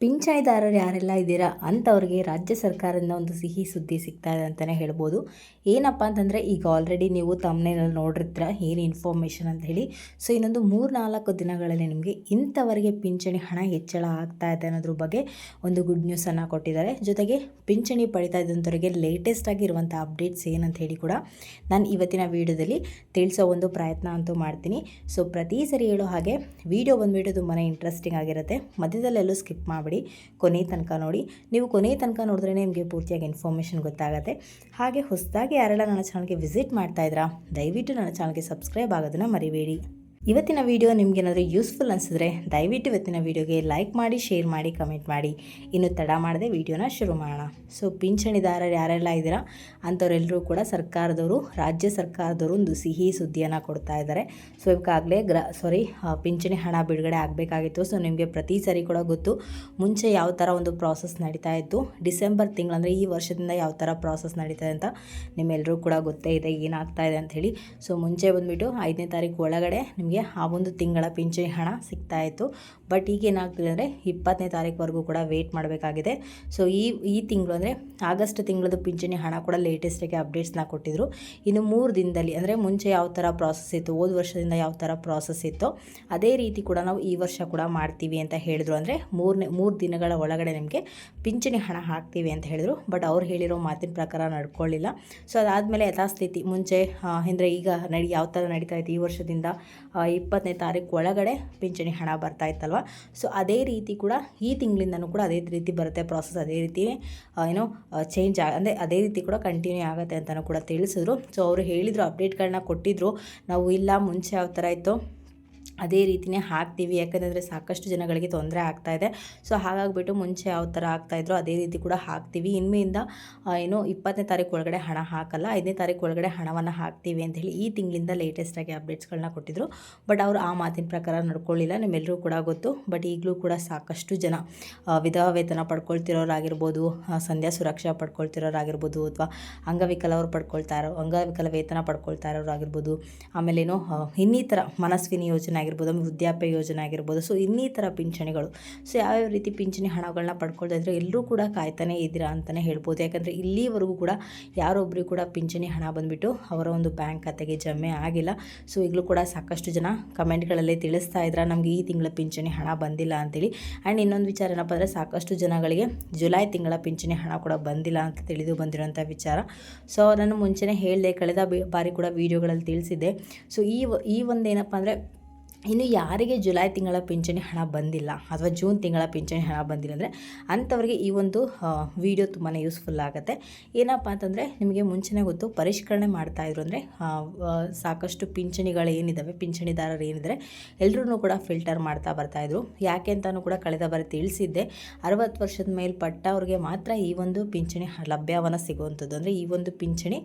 ಪಿಂಚಣಿದಾರರು ಯಾರೆಲ್ಲ ಇದ್ದೀರಾ ಅಂಥವ್ರಿಗೆ ರಾಜ್ಯ ಸರ್ಕಾರದಿಂದ ಒಂದು ಸಿಹಿ ಸುದ್ದಿ ಸಿಗ್ತಾ ಇದೆ ಅಂತಲೇ ಹೇಳ್ಬೋದು. ಏನಪ್ಪ ಅಂತಂದರೆ, ಈಗ ಆಲ್ರೆಡಿ ನೀವು ತಮ್ಮನೇನಲ್ಲಿ ನೋಡಿರ್ತೀರ ಏನು ಇನ್ಫಾರ್ಮೇಷನ್ ಅಂತ ಹೇಳಿ. ಸೊ ಇನ್ನೊಂದು ಮೂರು ನಾಲ್ಕು ದಿನಗಳಲ್ಲಿ ನಿಮಗೆ ಇಂಥವರಿಗೆ ಪಿಂಚಣಿ ಹಣ ಹೆಚ್ಚಳ ಆಗ್ತಾ ಇದೆ ಅನ್ನೋದ್ರ ಬಗ್ಗೆ ಒಂದು ಗುಡ್ ನ್ಯೂಸನ್ನು ಕೊಟ್ಟಿದ್ದಾರೆ. ಜೊತೆಗೆ ಪಿಂಚಣಿ ಪಡಿತಾ ಇದ್ದಂಥವ್ರಿಗೆ ಲೇಟೆಸ್ಟ್ ಆಗಿರುವಂಥ ಅಪ್ಡೇಟ್ಸ್ ಏನಂತ ಹೇಳಿ ಕೂಡ ನಾನು ಇವತ್ತಿನ ವೀಡಿಯೋದಲ್ಲಿ ತಿಳಿಸೋ ಒಂದು ಪ್ರಯತ್ನ ಅಂತೂ ಮಾಡ್ತೀನಿ. ಸೊ ಪ್ರತಿ ಸರಿ ಹೇಳೋ ಹಾಗೆ ವಿಡಿಯೋ ಬಂದುಬಿಟ್ಟು ತುಂಬಾ ಇಂಟ್ರೆಸ್ಟಿಂಗ್ ಆಗಿರುತ್ತೆ. ಮಧ್ಯದಲ್ಲೆಲ್ಲೂ ಸ್ಕಿಪ್ ಮಾಡಿಬಿಡಿ ಕೊನೆ ತನಕ ನೋಡಿ. ನೀವು ಕೊನೆ ತನಕ ನೋಡಿದ್ರೆ ನಿಮಗೆ ಪೂರ್ತಿಯಾಗಿ ಇನ್ಫಾರ್ಮೇಷನ್ ಗೊತ್ತಾಗುತ್ತೆ. ಹಾಗೆ ಹೊಸದಾಗಿ ಯಾರೆಲ್ಲ ನನ್ನ ಚಾನಲ್ಗೆ ವಿಸಿಟ್ ಮಾಡ್ತಾ ಇದ್ರಾ ದಯವಿಟ್ಟು ನನ್ನ ಚಾನಲ್ಗೆ ಸಬ್ಸ್ಕ್ರೈಬ್ ಆಗೋದನ್ನು ಮರಿಬೇಡಿ. ಇವತ್ತಿನ ವಿಡಿಯೋ ನಿಮಗೇನಾದರೂ ಯೂಸ್ಫುಲ್ ಅನಿಸಿದ್ರೆ ದಯವಿಟ್ಟು ಇವತ್ತಿನ ವಿಡಿಯೋಗೆ ಲೈಕ್ ಮಾಡಿ ಶೇರ್ ಮಾಡಿ ಕಮೆಂಟ್ ಮಾಡಿ. ಇನ್ನು ತಡ ಮಾಡದೆ ವಿಡಿಯೋನ ಶುರು ಮಾಡೋಣ. ಸೊ ಪಿಂಚಣಿದಾರರು ಯಾರೆಲ್ಲ ಇದ್ದೀರಾ? ಅಂಥವರೆಲ್ಲರೂ ಕೂಡ ಸರ್ಕಾರದವರು, ರಾಜ್ಯ ಸರ್ಕಾರದವರು ಒಂದು ಸಿಹಿ ಸುದ್ದಿಯನ್ನು ಕೊಡ್ತಾ ಇದ್ದಾರೆ. ಸೊ ಇವಾಗಲೇ ಗ್ರ ಸಾರಿ ಪಿಂಚಣಿ ಹಣ ಬಿಡುಗಡೆ ಆಗಬೇಕಾಗಿತ್ತು. ಸೊ ನಿಮಗೆ ಪ್ರತಿ ಸರಿ ಕೂಡ ಗೊತ್ತು, ಮುಂಚೆ ಯಾವ ಥರ ಒಂದು ಪ್ರಾಸೆಸ್ ನಡೀತಾ ಇತ್ತು, ಡಿಸೆಂಬರ್ ತಿಂಗಳಂದರೆ ಈ ವರ್ಷದಿಂದ ಯಾವ ಥರ ಪ್ರಾಸೆಸ್ ನಡೀತಾ ಇದೆ ಅಂತ ನಿಮ್ಮೆಲ್ಲರೂ ಕೂಡ ಗೊತ್ತೇ ಇದೆ, ಏನಾಗ್ತಾ ಇದೆ ಅಂತ ಹೇಳಿ. ಸೊ ಮುಂಚೆ ಬಂದುಬಿಟ್ಟು ಐದನೇ ತಾರೀಕು ಒಳಗಡೆ ನಿಮಗೆ ಆ ಒಂದು ತಿಂಗಳ ಪಿಂಚಣಿ ಹಣ ಸಿಗ್ತಾ ಇತ್ತು. ಬಟ್ ಈಗ ಏನಾಗ್ತಿದೆ ಅಂದರೆ ಇಪ್ಪತ್ತನೇ ತಾರೀಕುವರೆಗೂ ಕೂಡ ವೆಯ್ಟ್ ಮಾಡಬೇಕಾಗಿದೆ. ಸೊ ಈ ಈ ತಿಂಗಳು ಅಂದರೆ ಆಗಸ್ಟ್ ತಿಂಗಳದ್ದು ಪಿಂಚಣಿ ಹಣ ಕೂಡ ಲೇಟೆಸ್ಟಾಗಿ ಅಪ್ಡೇಟ್ಸ್ನ ಕೊಟ್ಟಿದ್ರು. ಇನ್ನು ಮೂರು ದಿನದಲ್ಲಿ ಅಂದರೆ ಮುಂಚೆ ಯಾವ ಥರ ಪ್ರಾಸೆಸ್ ಇತ್ತು, ಹೋದ ವರ್ಷದಿಂದ ಯಾವ ಥರ ಪ್ರಾಸೆಸ್ ಇತ್ತು, ಅದೇ ರೀತಿ ಕೂಡ ನಾವು ಈ ವರ್ಷ ಕೂಡ ಮಾಡ್ತೀವಿ ಅಂತ ಹೇಳಿದ್ರು. ಅಂದರೆ ಮೂರನೇ, ಮೂರು ದಿನಗಳ ಒಳಗಡೆ ನಿಮಗೆ ಪಿಂಚಣಿ ಹಣ ಹಾಕ್ತೀವಿ ಅಂತ ಹೇಳಿದ್ರು. ಬಟ್ ಅವ್ರು ಹೇಳಿರೋ ಮಾತಿನ ಪ್ರಕಾರ ನಡ್ಕೊಳ್ಳಿಲ್ಲ. ಸೊ ಅದಾದಮೇಲೆ ಯಥಾಸ್ಥಿತಿ ಮುಂಚೆ ಅಂದರೆ ಈಗ ನಡಿ, ಯಾವ ಥರ ನಡೀತಾ ಇತ್ತು ಈ ವರ್ಷದಿಂದ ಇಪ್ಪತ್ತನೇ ತಾರೀಕು ಒಳಗಡೆ ಪಿಂಚಣಿ ಹಣ ಬರ್ತಾ ಇತ್ತಲ್ವ? ಸೊ ಅದೇ ರೀತಿ ಕೂಡ ಈ ತಿಂಗಳಿಂದನೂ ಕೂಡ ಅದೇ ರೀತಿ ಬರುತ್ತೆ ಪ್ರಾಸೆಸ್ ಅದೇ ರೀತಿ ಏನೋ ಚೇಂಜ್ ಆಗ ಅಂದರೆ ಅದೇ ರೀತಿ ಕೂಡ ಕಂಟಿನ್ಯೂ ಆಗುತ್ತೆ ಅಂತಲೂ ಕೂಡ ತಿಳಿಸಿದ್ರು. ಸೊ ಅವರು ಹೇಳಿದರು ಅಪ್ಡೇಟ್ಗಳನ್ನ ಕೊಟ್ಟಿದ್ರು. ನಾವು ಇಲ್ಲ, ಮುಂಚೆ ಯಾವ ಥರ ಇತ್ತು? ಅದೇ ರೀತಿಯೇ ಹಾಕ್ತೀವಿ. ಯಾಕಂದರೆ ಸಾಕಷ್ಟು ಜನಗಳಿಗೆ ತೊಂದರೆ ಆಗ್ತಾ ಇದೆ. ಸೊ ಹಾಗಾಗಿಬಿಟ್ಟು ಮುಂಚೆ ಯಾವ ಥರ ಆಗ್ತಾಯಿದ್ರು ಅದೇ ರೀತಿ ಕೂಡ ಹಾಕ್ತೀವಿ. ಇನ್ಮೆಯಿಂದ ಏನು ಇಪ್ಪತ್ತನೇ ತಾರೀಕು ಒಳಗಡೆ ಹಣ ಹಾಕಲ್ಲ, ಐದನೇ ತಾರೀಕು ಒಳಗಡೆ ಹಣವನ್ನು ಹಾಕ್ತೀವಿ ಅಂತ ಹೇಳಿ ಈ ತಿಂಗಳಿಂದ ಲೇಟೆಸ್ಟಾಗಿ ಅಪ್ಡೇಟ್ಸ್ಗಳನ್ನ ಕೊಟ್ಟಿದ್ರು. ಬಟ್ ಅವರು ಆ ಮಾತಿನ ಪ್ರಕಾರ ನಡ್ಕೊಳ್ಳಿಲ್ಲ. ನಿಮ್ಮೆಲ್ಲರೂ ಕೂಡ ಗೊತ್ತು. ಬಟ್ ಈಗಲೂ ಕೂಡ ಸಾಕಷ್ಟು ಜನ ವಿಧವಾ ವೇತನ ಪಡ್ಕೊಳ್ತಿರೋರಾಗಿರ್ಬೋದು ಸಂಧ್ಯಾ ಸುರಕ್ಷಾ ಪಡ್ಕೊಳ್ತಿರೋರಾಗಿರ್ಬೋದು ಅಥವಾ ಅಂಗವಿಕಲವರು ಪಡ್ಕೊಳ್ತಾ ಇರೋ, ಅಂಗವಿಕಲ ವೇತನ ಪಡ್ಕೊಳ್ತಾ ಇರೋರಾಗಿರ್ಬೋದು. ಆಮೇಲೆ ಏನು ಇನ್ನಿತರ ಮನಸ್ವಿನಿ ಯೋಜನೆ ಆಗಿರ್ಬೋದು ವೃದ್ಧಾಪ್ಯ ಯೋಜನೆ ಆಗಿರ್ಬೋದು ಸೊ ಇನ್ನಿತರ ಪಿಂಚಣಿಗಳು. ಸೊ ಯಾವ್ಯಾವ ರೀತಿ ಪಿಂಚಣಿ ಹಣಗಳನ್ನ ಪಡ್ಕೊಳ್ತಾ ಇದ್ರೆ ಎಲ್ಲರೂ ಕೂಡ ಕಾಯ್ತಾನೆ ಇದ್ದೀರಾ ಅಂತಲೇ ಹೇಳ್ಬೋದು. ಯಾಕಂದರೆ ಇಲ್ಲಿವರೆಗೂ ಕೂಡ ಯಾರೊಬ್ಬರಿಗೂ ಕೂಡ ಪಿಂಚಣಿ ಹಣ ಬಂದುಬಿಟ್ಟು ಅವರ ಒಂದು ಬ್ಯಾಂಕ್ ಖಾತೆಗೆ ಜಮೆ ಆಗಿಲ್ಲ. ಸೊ ಈಗಲೂ ಕೂಡ ಸಾಕಷ್ಟು ಜನ ಕಮೆಂಟ್ಗಳಲ್ಲಿ ತಿಳಿಸ್ತಾ ಇದ್ರ, ನಮಗೆ ಈ ತಿಂಗಳ ಪಿಂಚಣಿ ಹಣ ಬಂದಿಲ್ಲ ಅಂತೇಳಿ. ಆ್ಯಂಡ್ ಇನ್ನೊಂದು ವಿಚಾರ ಏನಪ್ಪ ಅಂದರೆ, ಸಾಕಷ್ಟು ಜನಗಳಿಗೆ ಜುಲೈ ತಿಂಗಳ ಪಿಂಚಣಿ ಹಣ ಕೂಡ ಬಂದಿಲ್ಲ ಅಂತ ತಿಳಿದು ಬಂದಿರುವಂಥ ವಿಚಾರ. ಸೊ ನಾನು ಮುಂಚೆನೇ ಹೇಳಿದೆ, ಕಳೆದ ಬಾರಿ ಕೂಡ ವೀಡಿಯೋಗಳಲ್ಲಿ ತಿಳಿಸಿದ್ದೆ. ಸೊ ಈ ಈ ಒಂದು ಏನಪ್ಪ ಅಂದರೆ ಇನ್ನು ಯಾರಿಗೆ ಜುಲೈ ತಿಂಗಳ ಪಿಂಚಣಿ ಹಣ ಬಂದಿಲ್ಲ ಅಥವಾ ಜೂನ್ ತಿಂಗಳ ಪಿಂಚಣಿ ಹಣ ಬಂದಿಲ್ಲ ಅಂದರೆ ಅಂಥವ್ರಿಗೆ ಈ ಒಂದು ವಿಡಿಯೋ ತುಂಬಾ ಯೂಸ್ಫುಲ್ ಆಗುತ್ತೆ. ಏನಪ್ಪ ಅಂತಂದರೆ ನಿಮಗೆ ಮುಂಚೆನೇ ಗೊತ್ತು ಪರಿಷ್ಕರಣೆ ಮಾಡ್ತಾಯಿದ್ರು ಅಂದರೆ ಸಾಕಷ್ಟು ಪಿಂಚಣಿಗಳು ಏನಿದ್ದಾವೆ ಪಿಂಚಣಿದಾರರು ಏನಿದ್ರೆ ಎಲ್ಲರೂ ಕೂಡ ಫಿಲ್ಟರ್ ಮಾಡ್ತಾ ಬರ್ತಾಯಿದ್ರು ಯಾಕೆ ಅಂತಲೂ ಕೂಡ ಕಳೆದ ಬಾರಿ ತಿಳಿಸಿದ್ದೆ. ಅರವತ್ತು ವರ್ಷದ ಮೇಲ್ಪಟ್ಟವ್ರಿಗೆ ಮಾತ್ರ ಈ ಒಂದು ಪಿಂಚಣಿ ಲಭ್ಯವನ್ನು ಸಿಗುವಂಥದ್ದು ಅಂದರೆ ಈ ಒಂದು ಪಿಂಚಣಿ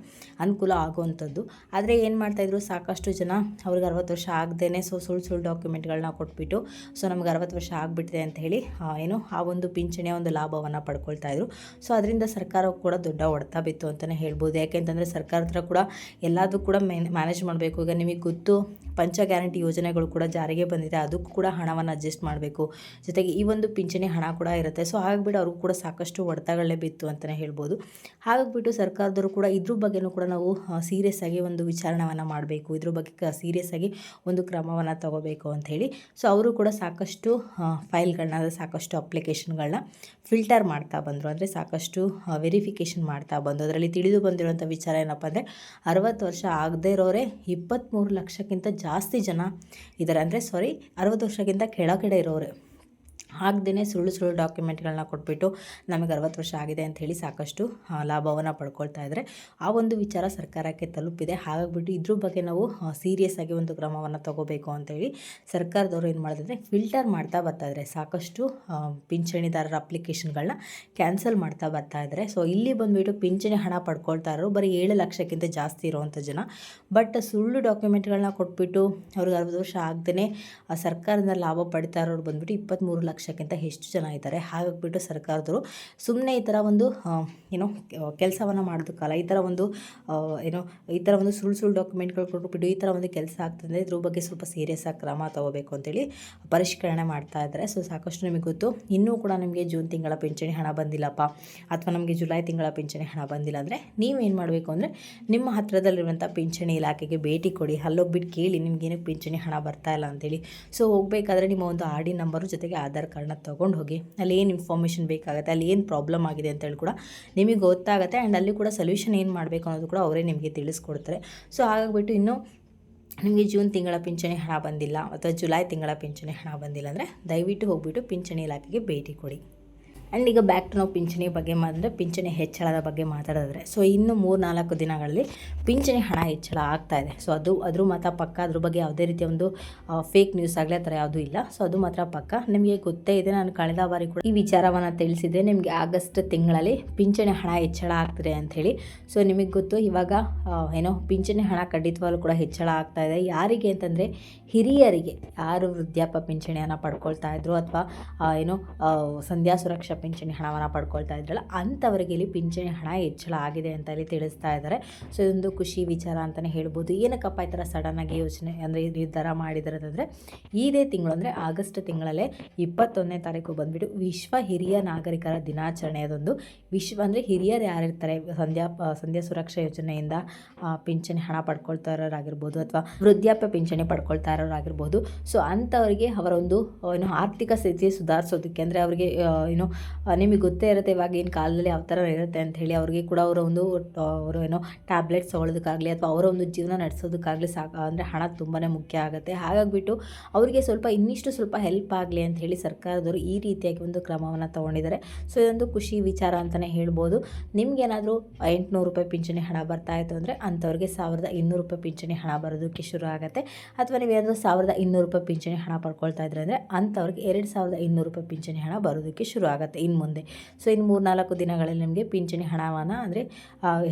ಅನುಕೂಲ ಆಗುವಂಥದ್ದು. ಆದರೆ ಏನು ಮಾಡ್ತಾಯಿದ್ರು ಸಾಕಷ್ಟು ಜನ ಅವ್ರಿಗೆ ಅರವತ್ತು ವರ್ಷ ಆಗದೇನೆ ಸೊ ಸುಳ್ಳು ಸುಳ್ಳು ಡಾಕ್ಯುಮೆಂಟ್ಗಳನ್ನ ಕೊಟ್ಬಿಟ್ಟು, ಸೊ ನಮ್ಗೆ ಅರವತ್ತು ವರ್ಷ ಆಗಿಬಿಟ್ಟಿದೆ ಅಂತ ಹೇಳಿ ಏನು, ಆ ಒಂದು ಪಿಂಚಣಿಯ ಒಂದು ಲಾಭವನ್ನು ಪಡ್ಕೊಳ್ತಾ ಇದ್ರು. ಸೊ ಅದರಿಂದ ಸರ್ಕಾರ ಕೂಡ ದೊಡ್ಡ ಹೊಡೆತ ಬಿತ್ತು ಅಂತಲೇ ಹೇಳ್ಬೋದು. ಯಾಕೆಂತಂದರೆ ಸರ್ಕಾರ ಹತ್ರ ಕೂಡ ಎಲ್ಲದೂ ಕೂಡ ಮ್ಯಾನೇಜ್ ಮಾಡಬೇಕು. ಈಗ ನಿಮಗೆ ಗೊತ್ತು, ಪಂಚ ಗ್ಯಾರಂಟಿ ಯೋಜನೆಗಳು ಕೂಡ ಜಾರಿಗೆ ಬಂದಿದೆ. ಅದಕ್ಕೂ ಕೂಡ ಹಣವನ್ನು ಅಡ್ಜಸ್ಟ್ ಮಾಡಬೇಕು. ಜೊತೆಗೆ ಈ ಒಂದು ಪಿಂಚಣಿ ಹಣ ಕೂಡ ಇರುತ್ತೆ. ಸೊ ಆಗಿಬಿಟ್ಟು ಅವ್ರಿಗೂ ಕೂಡ ಸಾಕಷ್ಟು ಹೊಡೆತಗಳೇ ಬಿತ್ತು ಅಂತಲೇ ಹೇಳ್ಬೋದು. ಹಾಗಾಗಿಬಿಟ್ಟು ಸರ್ಕಾರದವರು ಕೂಡ ಇದ್ರ ಬಗ್ಗೆನೂ ಕೂಡ ನಾವು ಸೀರಿಯಸ್ ಆಗಿ ಒಂದು ವಿಚಾರಣವನ್ನು ಮಾಡಬೇಕು. ಇದ್ರ ಬಗ್ಗೆ ಸೀರಿಯಸ್ ಆಗಿ ಒಂದು ಕ್ರಮವನ್ನು ತಗೋಬೇಕು ಹೇಳಿ ಸೊ ಅವರು ಕೂಡ ಸಾಕಷ್ಟು ಫೈಲ್ಗಳನ್ನ ಅಂದರೆ ಸಾಕಷ್ಟು ಅಪ್ಲಿಕೇಶನ್ಗಳನ್ನ ಫಿಲ್ಟರ್ ಮಾಡ್ತಾ ಬಂದರು. ಅಂದರೆ ಸಾಕಷ್ಟು ವೆರಿಫಿಕೇಷನ್ ಮಾಡ್ತಾ ಬಂದರು. ಅದರಲ್ಲಿ ತಿಳಿದು ಬಂದಿರುವಂಥ ವಿಚಾರ ಏನಪ್ಪ ಅಂದರೆ, ಅರವತ್ತು ವರ್ಷ ಆಗದೇ ಇರೋರೆ ಇಪ್ಪತ್ತ್ಮೂರು ಲಕ್ಷಕ್ಕಿಂತ ಜಾಸ್ತಿ ಜನ ಇದ್ದಾರೆ. ಅಂದರೆ ಸಾರಿ ಅರವತ್ತು ವರ್ಷಕ್ಕಿಂತ ಕೆಳಗಡೆ ಇರೋರೆ. ಹಾಕ್ದೇ ಸುಳ್ಳು ಸುಳ್ಳು ಡಾಕ್ಯುಮೆಂಟ್ಗಳನ್ನ ಕೊಟ್ಬಿಟ್ಟು ನಮಗೆ ಅರವತ್ತು ವರ್ಷ ಆಗಿದೆ ಅಂತ ಹೇಳಿ ಸಾಕಷ್ಟು ಲಾಭವನ್ನು ಪಡ್ಕೊಳ್ತಾ ಇದ್ದಾರೆ. ಆ ಒಂದು ವಿಚಾರ ಸರ್ಕಾರಕ್ಕೆ ತಲುಪಿದೆ. ಹಾಗಾಗಿಬಿಟ್ಟು ಇದ್ರ ಬಗ್ಗೆ ನಾವು ಸೀರಿಯಸ್ ಆಗಿ ಒಂದು ಕ್ರಮವನ್ನು ತಗೋಬೇಕು ಅಂತೇಳಿ ಸರ್ಕಾರದವರು ಏನು ಮಾಡಿದ್ರೆ ಫಿಲ್ಟರ್ ಮಾಡ್ತಾ ಬರ್ತಾ ಇದ್ದಾರೆ ಸಾಕಷ್ಟು ಪಿಂಚಣಿದಾರರ ಅಪ್ಲಿಕೇಶನ್ಗಳನ್ನ ಕ್ಯಾನ್ಸಲ್ ಮಾಡ್ತಾ ಬರ್ತಾ ಇದ್ದಾರೆ ಸೊ ಇಲ್ಲಿ ಬಂದುಬಿಟ್ಟು ಪಿಂಚಣಿ ಹಣ ಪಡ್ಕೊಳ್ತಾ ಇರೋರು ಬರೀ ಏಳು ಲಕ್ಷಕ್ಕಿಂತ ಜಾಸ್ತಿ ಇರುವಂಥ ಜನ. ಬಟ್ ಸುಳ್ಳು ಡಾಕ್ಯುಮೆಂಟ್ಗಳನ್ನ ಕೊಟ್ಬಿಟ್ಟು ಅವ್ರಿಗೆ ಅರವತ್ತು ವರ್ಷ ಆಗದೇ ಸರ್ಕಾರದಿಂದ ಲಾಭ ಪಡಿತಾ ಇರೋರು ಬಂದುಬಿಟ್ಟು ಇಪ್ಪತ್ತ್ಮೂರು ಲಕ್ಷ ಲಕ್ಷಕ್ಕಿಂತ ಎಷ್ಟು ಜನ ಇದ್ದಾರೆ. ಹಾಗಾಗ್ಬಿಟ್ಟು ಸರ್ಕಾರದವರು ಸುಮ್ಮನೆ ಈ ಥರ ಒಂದು ಏನೋ ಕೆಲಸವನ್ನು ಮಾಡೋದಕ್ಕಲ್ಲ ಈ ಥರ ಒಂದು ಏನೋ ಈ ಥರ ಒಂದು ಸುಳ್ಳು ಸುಳ್ಳು ಡಾಕ್ಯುಮೆಂಟ್ಗಳು ಕೊಟ್ಬಿಟ್ಟು ಈ ಥರ ಒಂದು ಕೆಲಸ ಆಗ್ತದೆ ಇದ್ರ ಬಗ್ಗೆ ಸ್ವಲ್ಪ ಸೀರಿಯಸ್ ಆಗಿ ಕ್ರಮ ತಗೋಬೇಕು ಅಂತೇಳಿ ಪರಿಷ್ಕರಣೆ ಮಾಡ್ತಾ ಇದ್ದಾರೆ. ಸೊ ಸಾಕಷ್ಟು ನಿಮಗೆ ಗೊತ್ತು. ಇನ್ನೂ ಕೂಡ ನಿಮಗೆ ಜೂನ್ ತಿಂಗಳ ಪಿಂಚಣಿ ಹಣ ಬಂದಿಲ್ಲಪ್ಪ. ಅಥವಾ ನಮಗೆ ಜುಲೈ ತಿಂಗಳ ಪಿಂಚಣಿ ಹಣ ಬಂದಿಲ್ಲ ಅಂದರೆ ನೀವೇನು ಮಾಡಬೇಕು ಅಂದರೆ ನಿಮ್ಮ ಹತ್ತಿರದಲ್ಲಿರುವಂಥ ಪಿಂಚಣಿ ಇಲಾಖೆಗೆ ಭೇಟಿ ಕೊಡಿ. ಅಲ್ಲೋಗ್ಬಿಟ್ಟು ಕೇಳಿ ನಿಮ್ಗೆ ಏನಕ್ಕೆ ಪಿಂಚಣಿ ಹಣ ಬರ್ತಾ ಇಲ್ಲ ಅಂತೇಳಿ. ಸೊ ಹೋಗಬೇಕಾದ್ರೆ ನಿಮ್ಮ ಒಂದು ಆರ್ ಡಿ ನಂಬರು ಜೊತೆಗೆ ಆಧಾರ್ ಕಾರ್ಡ್ನ ತೊಗೊಂಡು ಹೋಗಿ, ಅಲ್ಲಿ ಏನು ಇನ್ಫಾರ್ಮೇಷನ್ ಬೇಕಾಗುತ್ತೆ, ಅಲ್ಲಿ ಏನು ಪ್ರಾಬ್ಲಮ್ ಆಗಿದೆ ಅಂತೇಳಿ ಕೂಡ ನಿಮಗೆ ಗೊತ್ತಾಗುತ್ತೆ ಆ್ಯಂಡ್ ಅಲ್ಲಿ ಕೂಡ ಸೊಲ್ಯೂಷನ್ ಏನು ಮಾಡಬೇಕು ಅನ್ನೋದು ಕೂಡ ಅವರೇ ನಿಮಗೆ ತಿಳಿಸ್ಕೊಡ್ತಾರೆ. ಸೊ ಹಾಗಾಗ್ಬಿಟ್ಟು ಇನ್ನೂ ನಿಮಗೆ ಜೂನ್ ತಿಂಗಳ ಪಿಂಚಣಿ ಹಣ ಬಂದಿಲ್ಲ ಅಥವಾ ಜುಲೈ ತಿಂಗಳ ಪಿಂಚಣಿ ಹಣ ಬಂದಿಲ್ಲ ಅಂದರೆ ದಯವಿಟ್ಟು ಹೋಗ್ಬಿಟ್ಟು ಪಿಂಚಣಿ ಇಲಾಖೆಗೆ ಭೇಟಿ ಕೊಡಿ. ಆ್ಯಂಡ್ ಈಗ ಬ್ಯಾಕ್ ಟು ನಾವು ಪಿಂಚಣಿ ಬಗ್ಗೆ ಮಾಡಿದ್ರೆ ಪಿಂಚಣಿ ಹೆಚ್ಚಳದ ಬಗ್ಗೆ ಮಾತಾಡಿದ್ರೆ ಸೊ ಇನ್ನು ಮೂರು ನಾಲ್ಕು ದಿನಗಳಲ್ಲಿ ಪಿಂಚಣಿ ಹಣ ಹೆಚ್ಚಳ ಆಗ್ತಾ ಇದೆ. ಸೊ ಅದು, ಅದ್ರ ಮಾತ್ರ ಪಕ್ಕ ಅದ್ರ ಬಗ್ಗೆ ಯಾವುದೇ ರೀತಿಯ ಒಂದು ಫೇಕ್ ನ್ಯೂಸ್ ಆಗಲಿ ಆ ಥರ ಯಾವುದೂ ಇಲ್ಲ. ಸೊ ಅದು ಮಾತ್ರ ಪಕ್ಕ. ನಿಮಗೆ ಗೊತ್ತೇ ಇದೆ, ನಾನು ಕಳೆದ ಬಾರಿ ಕೂಡ ಈ ವಿಚಾರವನ್ನು ತಿಳಿಸಿದೆ ನಿಮಗೆ ಆಗಸ್ಟ್ ತಿಂಗಳಲ್ಲಿ ಪಿಂಚಣಿ ಹಣ ಹೆಚ್ಚಳ ಆಗ್ತಿದೆ ಅಂಥೇಳಿ ಸೊ ನಿಮಗೆ ಗೊತ್ತು, ಇವಾಗ ಏನೋ ಪಿಂಚಣಿ ಹಣ ಖಂಡಿತವಾಗ್ಲೂ ಕೂಡ ಹೆಚ್ಚಳ ಆಗ್ತಾ ಇದೆ. ಯಾರಿಗೆ ಅಂತಂದರೆ, ಹಿರಿಯರಿಗೆ. ಯಾರು ವೃದ್ಧಾಪ್ಯ ಪಿಂಚಣಿಯನ್ನು ಪಡ್ಕೊಳ್ತಾ ಇದ್ರು ಅಥವಾ ಏನೋ ಸಂಧ್ಯಾ ಸುರಕ್ಷಾ ಪಿಂಚಣಿ ಹಣವನ್ನು ಪಡ್ಕೊಳ್ತಾ ಇದ್ರಲ್ಲ, ಅಂಥವರಿಗೆ ಇಲ್ಲಿ ಪಿಂಚಣಿ ಹಣ ಹೆಚ್ಚಳ ಆಗಿದೆ ಅಂತ ಇಲ್ಲಿ ತಿಳಿಸ್ತಾ ಇದ್ದಾರೆ. ಸೊ, ಇದೊಂದು ಖುಷಿ ವಿಚಾರ ಅಂತಲೇ ಹೇಳ್ಬೋದು. ಏನಕ್ಕಪ್ಪ ಈ ಥರ ಸಡನ್ನಾಗಿ ಯೋಚನೆ ಅಂದರೆ ನಿರ್ಧಾರ ಮಾಡಿದ್ರದಂದರೆ, ಇದೇ ತಿಂಗಳು ಅಂದರೆ ಆಗಸ್ಟ್ ತಿಂಗಳಲ್ಲೇ ಇಪ್ಪತ್ತೊಂದನೇ ತಾರೀಕು ಬಂದುಬಿಟ್ಟು ವಿಶ್ವ ಹಿರಿಯ ನಾಗರಿಕರ ದಿನಾಚರಣೆಯದೊಂದು ವಿಶ್ವ ಅಂದರೆ ಹಿರಿಯರು ಯಾರಿರ್ತಾರೆ? ಸಂಧ್ಯಾ ಸಂಧ್ಯಾ ಸುರಕ್ಷಾ ಯೋಜನೆಯಿಂದ ಪಿಂಚಣಿ ಹಣ ಪಡ್ಕೊಳ್ತಾ ಇರೋರಾಗಿರ್ಬೋದು ಅಥವಾ ವೃದ್ಧಾಪ್ಯ ಪಿಂಚಣಿ ಪಡ್ಕೊಳ್ತಾ ಇರೋರಾಗಿರ್ಬೋದು. ಸೊ, ಅಂಥವರಿಗೆ ಅವರೊಂದು, ಏನು ಆರ್ಥಿಕ ಸ್ಥಿತಿ ಸುಧಾರಿಸೋದಕ್ಕೆ ಅಂದರೆ ಅವರಿಗೆ ಏನು ನಿಮಗೆ ಗೊತ್ತೇ ಇರುತ್ತೆ ಇವಾಗ ಏನು ಕಾಲದಲ್ಲಿ ಯಾವ ಥರ ಇರುತ್ತೆ ಅಂತ ಹೇಳಿ, ಅವ್ರಿಗೆ ಕೂಡ ಅವರ ಒಂದು ಅವರು ಏನೋ ಟ್ಯಾಬ್ಲೆಟ್ಸ್ ತೊಗೊಳೋದಕ್ಕಾಗಲಿ ಅಥವಾ ಅವರ ಒಂದು ಜೀವನ ನಡೆಸೋದಕ್ಕಾಗಲಿ ಸಾಕು ಅಂದರೆ ಹಣ ತುಂಬಾ ಮುಖ್ಯ ಆಗುತ್ತೆ. ಹಾಗಾಗಿಬಿಟ್ಟು ಅವರಿಗೆ ಸ್ವಲ್ಪ ಇನ್ನಿಷ್ಟು ಸ್ವಲ್ಪ ಹೆಲ್ಪ್ ಆಗಲಿ ಅಂತ ಹೇಳಿ ಸರ್ಕಾರದವರು ಈ ರೀತಿಯಾಗಿ ಒಂದು ಕ್ರಮವನ್ನು ತೊಗೊಂಡಿದ್ದಾರೆ. ಸೊ ಇದೊಂದು ಖುಷಿ ವಿಚಾರ ಅಂತಲೇ ಹೇಳ್ಬೋದು. ನಿಮಗೇನಾದರೂ ಎಂಟುನೂರು ರೂಪಾಯಿ ಪಿಂಚಣಿ ಹಣ ಬರ್ತಾ ಇತ್ತು ಅಂದರೆ ಅಂಥವ್ರಿಗೆ ಸಾವಿರದ ಇನ್ನೂರು ರೂಪಾಯಿ ಪಿಂಚಣಿ ಹಣ ಬರೋದಕ್ಕೆ ಶುರು ಆಗುತ್ತೆ. ಅಥವಾ ನೀವೇನಾದರೂ ಸಾವಿರದ ಇನ್ನೂರು ರೂಪಾಯಿ ಪಿಂಚಣಿ ಹಣ ಪಡ್ಕೊಳ್ತಾ ಇದ್ರೆ ಅಂದರೆ ಅಂಥವ್ರಿಗೆ ಎರಡು ಸಾವಿರದ ಇನ್ನೂರು ರೂಪಾಯಿ ಪಿಂಚಣಿ ಹಣ ಬರೋದಕ್ಕೆ ಶುರು ಆಗುತ್ತೆ. ಇನ್ನು ಮುಂದೆ. ಸೊ ಇನ್ನು ಮೂರು ನಾಲ್ಕು ದಿನಗಳಲ್ಲಿ ನಿಮಗೆ ಪಿಂಚಣಿ ಹಣವನ್ನು ಅಂದರೆ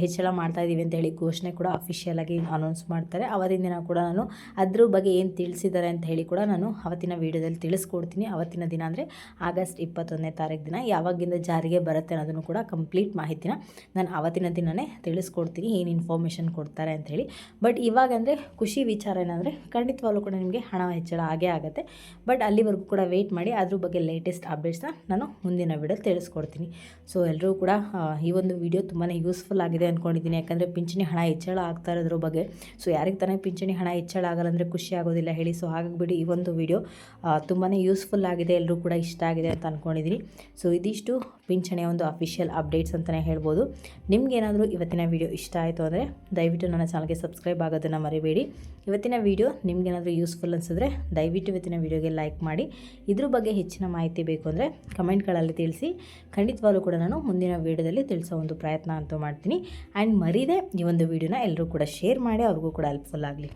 ಹೆಚ್ಚಳ ಮಾಡ್ತಾ ಇದ್ದೀವಿ ಅಂತ ಹೇಳಿ ಘೋಷಣೆ ಕೂಡ ಅಫಿಷಿಯಲ್ ಆಗಿ ಅನೌನ್ಸ್ ಮಾಡ್ತಾರೆ. ಅವತ್ತಿನ ದಿನ ಕೂಡ ನಾನು ಅದ್ರ ಬಗ್ಗೆ ಏನು ತಿಳಿಸಿದ್ದಾರೆ ಅಂತ ಹೇಳಿ ಕೂಡ ನಾನು ಅವತ್ತಿನ ವೀಡಿಯೋದಲ್ಲಿ ತಿಳಿಸ್ಕೊಡ್ತೀನಿ. ಅವತ್ತಿನ ದಿನ ಅಂದರೆ ಆಗಸ್ಟ್ ಇಪ್ಪತ್ತೊಂದನೇ ತಾರೀಕು ದಿನ. ಯಾವಾಗಿಂದ ಜಾರಿಗೆ ಬರುತ್ತೆ ಅನ್ನೋದನ್ನು ಕೂಡ ಕಂಪ್ಲೀಟ್ ಮಾಹಿತಿನ ನಾನು ಅವತ್ತಿನ ದಿನವೇ ತಿಳಿಸ್ಕೊಡ್ತೀನಿ. ಏನು ಇನ್ಫಾರ್ಮೇಷನ್ ಕೊಡ್ತಾರೆ ಅಂತ ಹೇಳಿ. ಬಟ್ ಇವಾಗ ಅಂದರೆ ಖುಷಿ ವಿಚಾರ ಏನಂದರೆ, ಖಂಡಿತವಾಗ್ಲೂ ಕೂಡ ನಿಮಗೆ ಹಣ ಹೆಚ್ಚಳ ಆಗೇ ಆಗುತ್ತೆ. ಬಟ್ ಅಲ್ಲಿವರೆಗೂ ಕೂಡ ವೆಯ್ಟ್ ಮಾಡಿ, ಅದ್ರ ಬಗ್ಗೆ ಲೇಟೆಸ್ಟ್ ಅಪ್ಡೇಟ್ಸ್ನ ನಾನು ಮುಂದಿನ ವಿಡಿಯೋ ತಿಳಿಸ್ಕೊಡ್ತೀನಿ. ಸೊ ಎಲ್ಲರೂ ಕೂಡ ಈ ಒಂದು ವಿಡಿಯೋ ತುಂಬಾ ಯೂಸ್ಫುಲ್ ಆಗಿದೆ ಅಂದ್ಕೊಂಡಿದ್ದೀನಿ ಯಾಕಂದರೆ ಪಿಂಚಣಿ ಹಣ ಹೆಚ್ಚಳ ಆಗ್ತಾ ಇರೋದ್ರ ಬಗ್ಗೆ. ಸೊ ಯಾರಿಗೆ ತಾನೇ ಪಿಂಚಣಿ ಹಣ ಹೆಚ್ಚಳ ಆಗಲ್ಲ ಅಂದರೆ ಖುಷಿ ಆಗೋದಿಲ್ಲ ಹೇಳಿ. ಸೊ ಹಾಗಾಗಿಬಿಡಿ ಈ ಒಂದು ವಿಡಿಯೋ ತುಂಬಾ ಯೂಸ್ಫುಲ್ ಆಗಿದೆ. ಎಲ್ಲರೂ ಕೂಡ ಇಷ್ಟ ಆಗಿದೆ ಅಂತ ಅಂದ್ಕೊಂಡಿದ್ದೀನಿ ಸೊ ಇದಿಷ್ಟು ಪಿಂಚಣಿಯ ಒಂದು ಅಫಿಷಿಯಲ್ ಅಪ್ಡೇಟ್ಸ್ ಅಂತಲೇ ಹೇಳ್ಬೋದು. ನಿಮಗೇನಾದರೂ ಇವತ್ತಿನ ವಿಡಿಯೋ ಇಷ್ಟ ಆಯಿತು ಅಂದರೆ ದಯವಿಟ್ಟು ನನ್ನ ಚಾನಲ್ಗೆ ಸಬ್ಸ್ಕ್ರೈಬ್ ಆಗೋದನ್ನು ಮರಿಬೇಡಿ. ಇವತ್ತಿನ ವಿಡಿಯೋ ನಿಮಗೇನಾದರೂ ಯೂಸ್ಫುಲ್ ಅನಿಸಿದ್ರೆ ದಯವಿಟ್ಟು ಇವತ್ತಿನ ವಿಡಿಯೋಗೆ ಲೈಕ್ ಮಾಡಿ. ಇದ್ರ ಬಗ್ಗೆ ಹೆಚ್ಚಿನ ಮಾಹಿತಿ ಬೇಕು ಅಂದರೆ ಕಮೆಂಟ್ಗಳಲ್ಲಿ ತಿಳಿಸಿ ಖಂಡಿತವಾಗ್ಲೂ ಕೂಡ ನಾನು ಮುಂದಿನ ವೀಡಿಯೋದಲ್ಲಿ ತಿಳಿಸೋ ಒಂದು ಪ್ರಯತ್ನ ಅಂತೂ ಮಾಡ್ತೀನಿ. ಆ್ಯಂಡ್ ಮರೀದೆ ಈ ಒಂದು ವಿಡಿಯೋನ ಎಲ್ಲರೂ ಕೂಡ ಶೇರ್ ಮಾಡಿ ಅವ್ರಿಗೂ ಕೂಡ ಹೆಲ್ಪ್ಫುಲ್ ಆಗಲಿ.